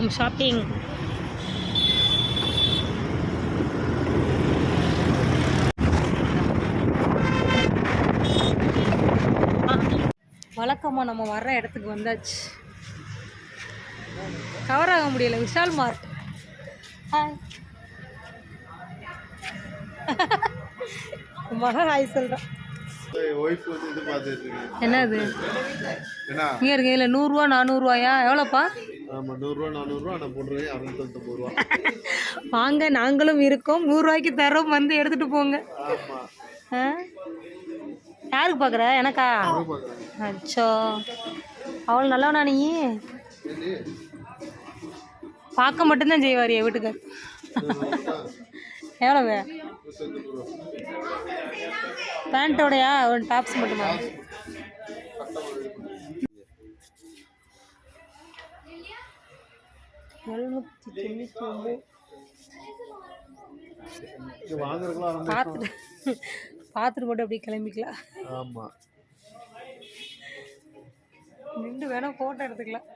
போகட்டும் ஷாப்பிங் வழக்கமாக நம்ம வர்ற இடத்துக்கு வந்தாச்சு. கவர் ஆக முடியல விஷால் மார்ட். ஹாய் மகன் ஹாய் சொல்கிறான் என்னது? இங்கே இருக்கு இதில் நூறுரூவா நானூறுரூவாயா எவ்வளோப்பா? ஆமா நூறுரூவா நானூறுரூவா நான் போடுறது அறுநூத்தொம்பது ரூபா. வாங்க நாங்களும் இருக்கோம். நூறுரூவாய்க்கு தரோம் வந்து எடுத்துகிட்டு போங்க. ஆ? யாருக்கு பார்க்குற எனக்கா? அச்சோ. அவள் நல்லவனா நீ? பார்க்க மட்டும்தான் செய்வாரியா வீட்டுக்கு எவ்வளவு? பேண்ட்டோடையா? ஒரு டாப்ஸ் மட்டுமா? எழுநூற்றி தொண்ணூற்றி ஆரம்பி பார்த்துட்டு பார்த்துட்டு மட்டும் அப்படியே கிளம்பிக்கலாம். ஆமா. நின்று வேணா ஃபோட்டோ எடுத்துக்கலாம்.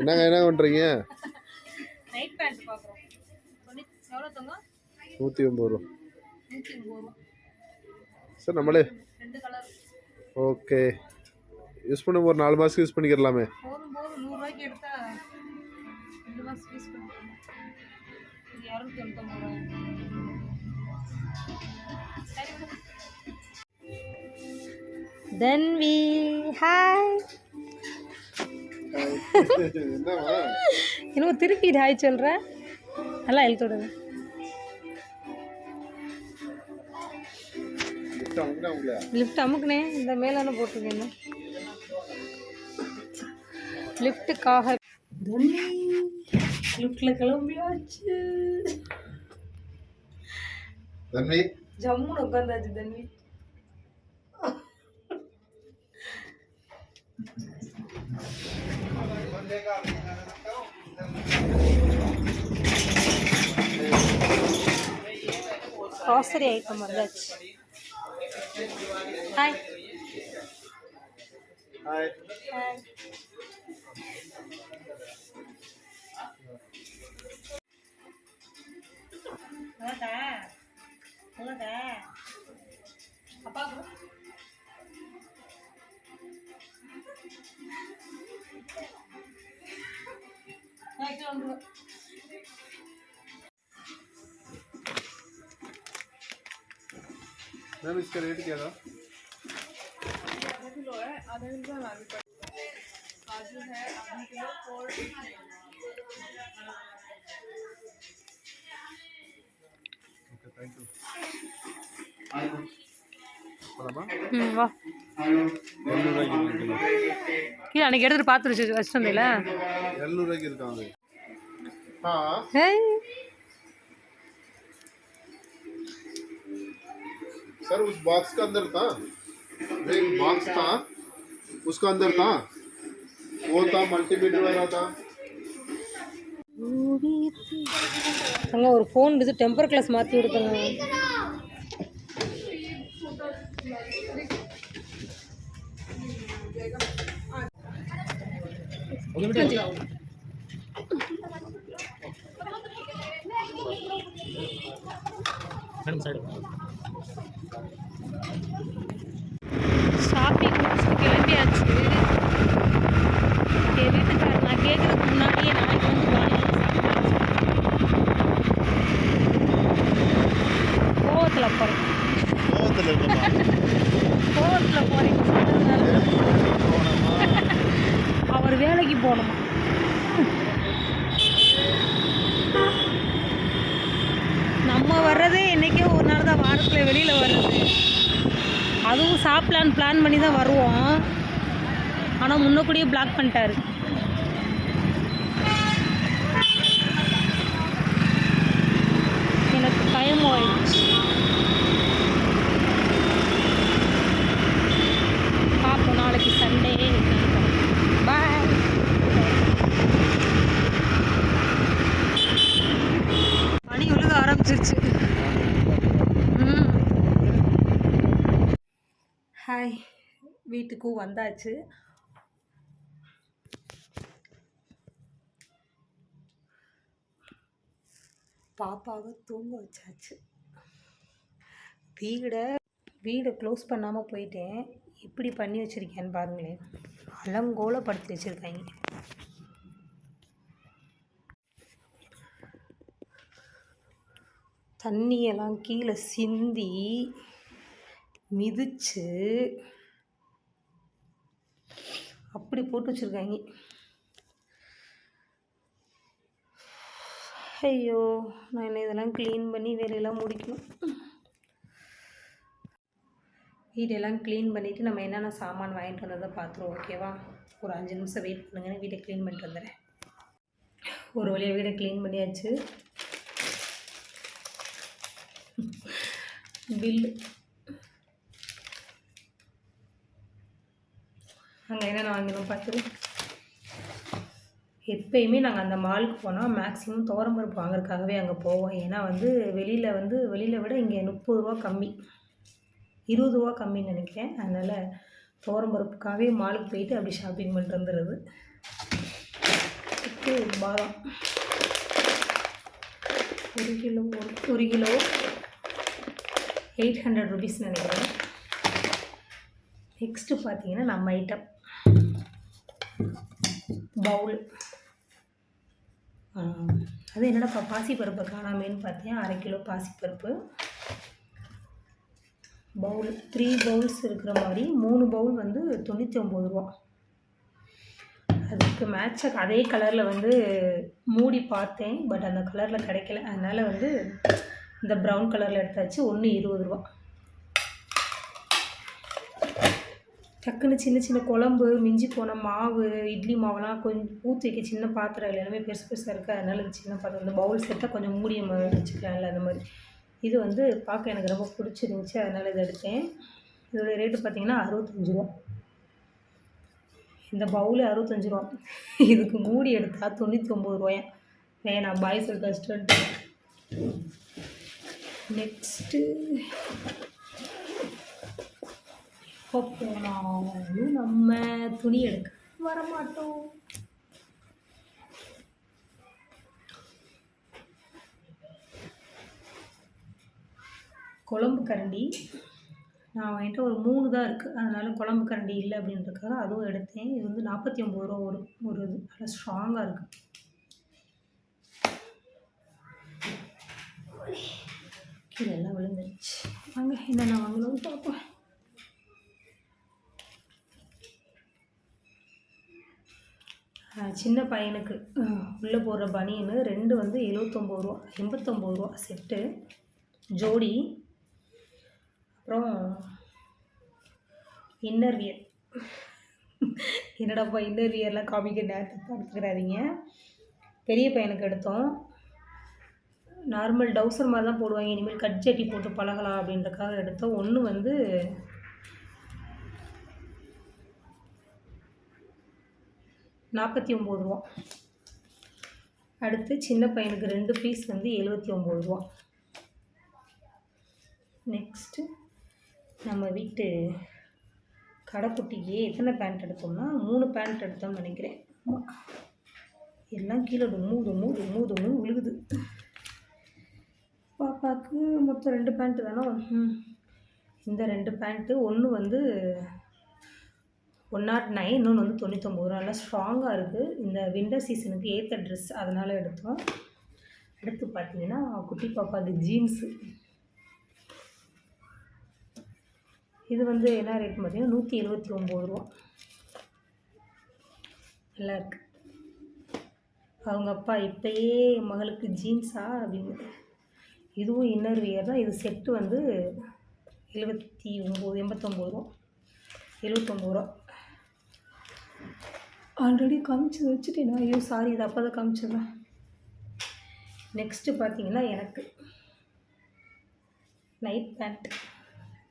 என்னங்க என்ன பண்றீங்க? நைட் பேண்ட் பார்க்குறோம் எவ்வளோ தொங்க நூற்றி ஒம்பது ரூபா. நூற்றி ஒம்பது ரூபா. சார் நம்மளே. ரெண்டு கலர் ஓகே யூஸ் பண்ண ஒரு நாலு மாதத்துக்கு யூஸ் பண்ணிக்கிறலாமே. போதும் போதும். நூறுரூவாய்க்கு எடுத்தா ரெண்டு மாதம் யூஸ் பண்ணிக்கலாம் இது இரநூத்தி தொண்ணூத்தொம்பது ரூபா தென் வி ஹாய் என்னவா இன்னும் திருப்பி ஹாய் சொல்கிறேன் நல்லா எழுத்துடுது லிஃப்ட் அமுக்குனே இந்த மேலான போட்டிருக்கேன். லிஃப்ட்டுக்காக லிஃப்ட்டில் கிளம்பியாச்சு. தன்வி ஜம்முன்னு உட்காந்தாச்சு தண்ணி க்ராசரி ஐட்டம் வந்தாச்சு. ஹாய் ஹாய் ಹೋದಾ ಹೋದಾ ಅಪ್ಪ ಆಯ್ತು ಒಂದು मैम इसका रेट क्या था आधा किलो है आधा किलो हमारे போலாமா ம் வா எழுநூறுவாய்க்கு இருக்குங்களா கீழே அன்னைக்கு எடுத்துட்டு பார்த்துருச்சு வச்சுட்டு வந்தீங்கள எழுநூறுவாய்க்கு இருக்காங்க हाँ ஏய் सर उस बॉक्स का अंदर था एक बॉक्स था उसका अंदर था वो था मल्टीमीटर वाला था அங்கே ஒரு ஃபோன் இது டெம்பர் கிளாஸ் மாற்றி கொடுத்தாங்க ஷாப்பிங் தான் வாரத்தில் வெளியில் வருது அதுவும் சாப்பிடலான்னு பிளான் பண்ணி தான் வருவோம் ஆனால் முன்னக்கூடியே பிளாக் பண்ணிட்டாரு. எனக்கு டைம் ஆயிடுச்சு வீட்டுக்கும் வந்தாச்சு. பாப்பாவை தூங்க வச்சாச்சு. வீடை வீடை க்ளோஸ் பண்ணாமல் போயிட்டேன். இப்படி பண்ணி வச்சுருக்கேன்னு பாருங்களேன். அலங்கோலப்படுத்தி வச்சுருக்காங்க. தண்ணியெல்லாம் கீழே சிந்தி மிதிச்சு அப்படி போட்டு வச்சுருக்காங்க. ஐயோ நான் என்ன இதெல்லாம் க்ளீன் பண்ணி வேலையெல்லாம் முடிக்கணும். வீடெல்லாம் க்ளீன் பண்ணிவிட்டு நம்ம என்னென்ன சாமான் வாங்கிட்டு வந்ததை பார்த்துருவோம் ஓகேவா ஒரு அஞ்சு நிமிஷம் வெயிட் பண்ணுங்கன்னு வீட்டை க்ளீன் பண்ணிட்டு வந்துடுறேன். ஒரு வழியாக வீடை க்ளீன் பண்ணியாச்சு. பில்லு அங்கே என்னென்ன வாங்கினோம் பார்த்துருவோம் எப்பயுமே நாங்கள் அந்த மாலுக்கு போனால் மேக்ஸிமம் துவரம்பருப்பு வாங்குறதுக்காகவே அங்கே போவோம். ஏன்னா வந்து வெளியில் வந்து வெளியில் விட இங்கே முப்பது ரூபா கம்மி. இருபது ரூபா கம்மின்னு நினைக்கிறேன். அதனால் துவரம்பருப்புக்காகவே மாலுக்கு போயிட்டு அப்படி ஷாப்பிங் பண்ணிட்டு வந்துடுறது. பாதாம். ஒரு கிலோ ஒரு கிலோ எயிட் ஹண்ட்ரட் ருபீஸ் நினைக்கிறேன். நெக்ஸ்ட்டு பார்த்தீங்கன்னா நம்ம ஐட்டம் பவுல் அது என்னடா பாசிப்பருப்பு காணாமேன்னு பார்த்தேன் அரை கிலோ பாசிப்பருப்பு. பவுல் த்ரீ பவுல்ஸ் இருக்கிற மாதிரி மூணு பவுல் வந்து தொண்ணூற்றி ஒம்பது ரூபா. அதுக்கு மேட்சாக அதே கலரில் வந்து மூடி பார்த்தேன் பட் அந்த கலரில் கிடைக்கல. அதனால் வந்து இந்த ப்ரௌன் கலரில் எடுத்தாச்சு ஒன்று இருபது ரூபா. டக்குன்னு சின்ன சின்ன குழம்பு மிஞ்சி போன மாவு இட்லி மாவுலாம் கொஞ்சம் ஊற்றி வைக்க சின்ன பாத்திரம் இல்லை. எல்லாமே பெருசு பெருசாக இருக்குது அதனால இந்த சின்ன பாத்திரம் இந்த பவுல் செட்டாக கொஞ்சம் மூடிய மாதிரி வச்சுக்கலாம்ல அந்த மாதிரி. இது வந்து பார்க்க எனக்கு ரொம்ப பிடிச்சிருந்துச்சி. அதனால் இதை எடுத்தேன். இதோட ரேட்டு பார்த்தீங்கன்னா அறுபத்தஞ்சு ரூபா. இந்த பவுலு அறுபத்தஞ்சு ரூபா. இதுக்கு மூடி எடுத்தால் தொண்ணூற்றி ஒம்பது ரூபாயா? வேணாம். பாய்ஸ் கஸ்டர்ட் நெக்ஸ்ட்டு போனாலும் நம்ம துணி எடுக்க வரமாட்டோம். குழம்பு கரண்டி. நான் வாங்கிட்டு ஒரு மூணு தான் இருக்குது அதனால் குழம்பு கரண்டி இல்லை அப்படின்றதுக்காக அதுவும் எடுத்தேன். இது வந்து நாற்பத்தி ஒம்பது ரூபா ஒரு ஒரு இது. நல்லா ஸ்ட்ராங்காக இருக்குது கீழே எல்லாம் விழுந்துருச்சு. வாங்க என்னென்ன வாங்கணும்னு பார்ப்போம். சின்ன பையனுக்கு. உள்ளே போடுற பனியனு ரெண்டு வந்து எழுவத்தொம்பது ரூபா எண்பத்தொம்பது ரூபா செட்டு. ஜோடி. அப்புறம் இன்னர் வியர் என்னடாப்பா இன்னர் வியர்லாம் காமிக்க நேரத்தை எடுத்துக்கிறாதீங்க பெரிய பையனுக்கு எடுத்தோம். நார்மல் டவுசர் மாதிரி தான் போடுவாங்க. இனிமேல் கட் ஜட்டி போட்டு பழகலாம் அப்படின்றக்காக எடுத்தோம். ஒன்று வந்து நாற்பத்தி ஒம்பது ரூபா. அடுத்து சின்ன பையனுக்கு ரெண்டு பீஸ் வந்து எழுபத்தி ஒம்பது ரூபா. நெக்ஸ்ட்டு நம்ம வீட்டு கடைக்குட்டிக்கு எத்தனை பேண்ட் எடுத்தோம்னா மூணு பேண்ட் எடுத்தோம்னு நினைக்கிறேன். எல்லாம் கீழே டும்மு டும்மு டும்மு டும்மு விழுகுது. பாப்பாவுக்கு மொத்தம் ரெண்டு பேண்ட்டு தானோ? இந்த ரெண்டு பேண்ட்டு ஒன்று வந்து ஒன் நாட் நைன் இன்னொன்று வந்து தொண்ணூத்தொம்பது ரூபா. நல்லா ஸ்ட்ராங்காக இருக்குது இந்த விண்டர் சீசனுக்கு ஏற்ற ட்ரெஸ் அதனால் எடுத்தோம். அடுத்து பார்த்தீங்கன்னா குட்டி பாப்பா அது ஜீன்ஸு இது வந்து என்ன ரேட் பார்த்தீங்கன்னா நூற்றி எழுபத்தி ஒம்பது ரூபா. நல்லா இருக்கு. அவங்க அப்பா இப்போயே மகளுக்கு ஜீன்ஸா அப்படின்னு. இதுவும் இன்னர் வியர் தான். இது செட்டு வந்து எழுபத்தி ஒம்பது எண்பத்தொம்பது ரூபா. எழுபத்தொம்பது ரூபா. ஆல்ரெடி காமிச்சது வச்சுட்டேனா ஐயோ சாரி இது அப்போ தான் காமிச்சிடுறேன். நெக்ஸ்ட்டு பார்த்தீங்கன்னா எனக்கு. நைட் பேண்ட்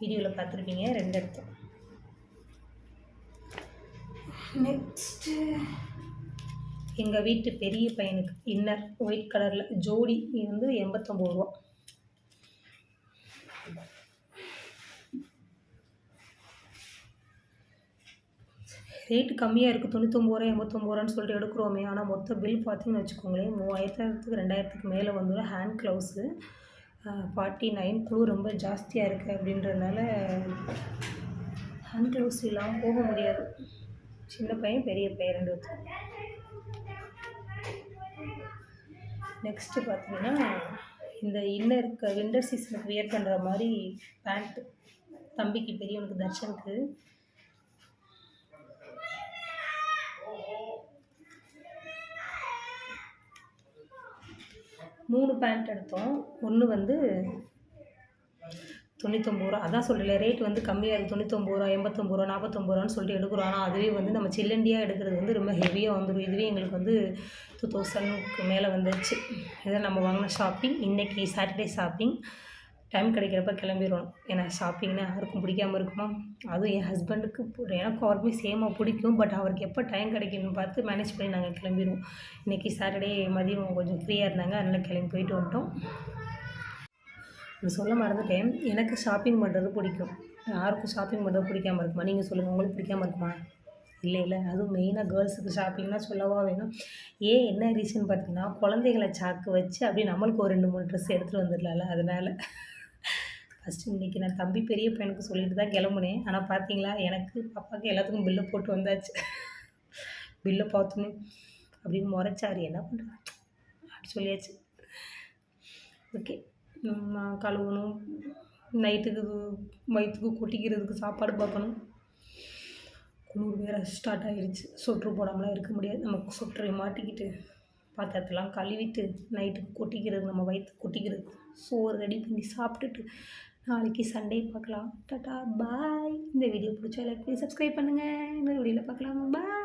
வீடியோவில் பார்த்துருப்பீங்க ரெண்டு இடத்தும் நெக்ஸ்ட்டு எங்கள் வீட்டு பெரிய பையனுக்கு இன்னர் ஒயிட் கலரில் ஜோடி இது வந்து எண்பத்தொம்போது ரூபா. ரேட்டு கம்மியாக இருக்குது தொண்ணூத்தொம்பது ரூபா எண்பத்தொம்பது ரூபான்னு சொல்லிட்டு எடுக்கிறோமே. ஆனால் மொத்த பில் பார்த்தீங்கன்னு வச்சுக்கோங்களேன் மூவாயிரத்துக்கு ரெண்டாயிரத்துக்கு மேலே வந்துடும் ஹேண்ட் க்ளவுஸு ஃபார்ட்டி நைன் குழு ரொம்ப ஜாஸ்தியாக இருக்குது அப்படின்றதுனால ஹேண்ட் க்ளவுஸ் இல்லாமல் போக முடியாது. சின்ன பையன் பெரிய பையன் ரெண்டு நெக்ஸ்ட்டு பார்த்தீங்கன்னா இந்த இன்னர் வின்டர் சீசனுக்கு வியர் பண்ணுற மாதிரி பேண்ட்டு தம்பிக்கு பெரியவனுக்கு தர்ஷனுக்கு மூணு பேண்ட் எடுத்தோம். ஒன்று வந்து தொண்ணூத்தொம்பது ரூபா. அதான் சொல்லல ரேட் வந்து கம்மியாக இருக்குது தொண்ணூத்தொம்பது ரூபா எண்பத்தொம்பது ரூபா நாற்பத்தொம்பது ரூபான்னு சொல்லிட்டு எடுக்கிறோம். ஆனால் அதுவே வந்து நம்ம சில்லண்டியாக எடுக்கிறது வந்து ரொம்ப ஹெவியாக வந்துடும் இதுவே எங்களுக்கு வந்து டூ தௌசண்ட்க்கு மேலே வந்துச்சு இதை நம்ம வாங்கின ஷாப்பிங் இன்றைக்கி சாட்டர்டே ஷாப்பிங் டைம் கிடைக்கிறப்ப கிளம்பிடுவோம் ஏன்னா ஷாப்பிங்னா யாருக்கும் பிடிக்காம இருக்குமா? அதுவும் என் ஹஸ்பண்டுக்கு எனக்கும் அவருக்குமே சேமாக பிடிக்கும். பட் அவருக்கு எப்போ டைம் கிடைக்கும்னு பார்த்து மேனேஜ் பண்ணி நாங்கள் கிளம்பிடுவோம் இன்றைக்கி சாட்டர்டே மதியம் கொஞ்சம் ஃப்ரீயாக இருந்தாங்க. அதனால் கிளம்பி போயிட்டு வந்துட்டோம். நான் சொல்ல மறந்துட்டேன். எனக்கு ஷாப்பிங் பண்ணுறது பிடிக்கும். யாருக்கும் ஷாப்பிங் பண்ணுறது பிடிக்காம இருக்குமா? நீங்கள் சொல்லுங்கள் உங்களுக்கு பிடிக்காம இருக்குமா? இல்லை இல்லை. அதுவும் மெயினாக கேர்ள்ஸுக்கு ஷாப்பிங்னா சொல்லவா வேணும். ஏன் என்ன ரீசன் பார்த்தீங்கன்னா குழந்தைகளை சாக்கு வச்சு அப்படியே நம்மளுக்கு ஒரு ரெண்டு மூணு ட்ரெஸ் எடுத்துகிட்டு வந்துடலாம்ல. அதனால் ஃபஸ்ட்டு இன்றைக்கி நான் தம்பி பெரிய பையனுக்கு சொல்லிட்டு தான் கிளம்புனேன். ஆனால் பார்த்தீங்களா எனக்கு பாப்பாவுக்கு எல்லாத்துக்கும் பில்லை போட்டு வந்தாச்சு. பில்லை பார்த்தோன்னே அப்படின்னு முறைச்சாரு. என்ன பண்ணுறது அப்படி சொல்லியாச்சு. ஓகே கழுவணும். நைட்டுக்கு வயிற்றுக்கு கொட்டிக்கிறதுக்கு சாப்பாடு பார்க்கணும். குளிர் வேறு ஸ்டார்ட் ஆகிடுச்சு சொட்ரு போடாமலாம் இருக்க முடியாது. நம்ம சொட்டரை மாட்டிக்கிட்டு பாத்திரத்தெல்லாம் கழுவிட்டு நைட்டுக்கு கொட்டிக்கிறது நம்ம வயிற்று கொட்டிக்கிறது. சோறு ரெடி பண்ணி சாப்பிட்டுட்டு நாளைக்கு சண்டே பார்க்கலாம். டாட்டா பாய் இந்த வீடியோ பிடிச்சா லைக் பண்ணி சப்ஸ்கிரைப் பண்ணுங்கள் இன்னொரு வீடியோவில் பார்க்கலாம். பாய்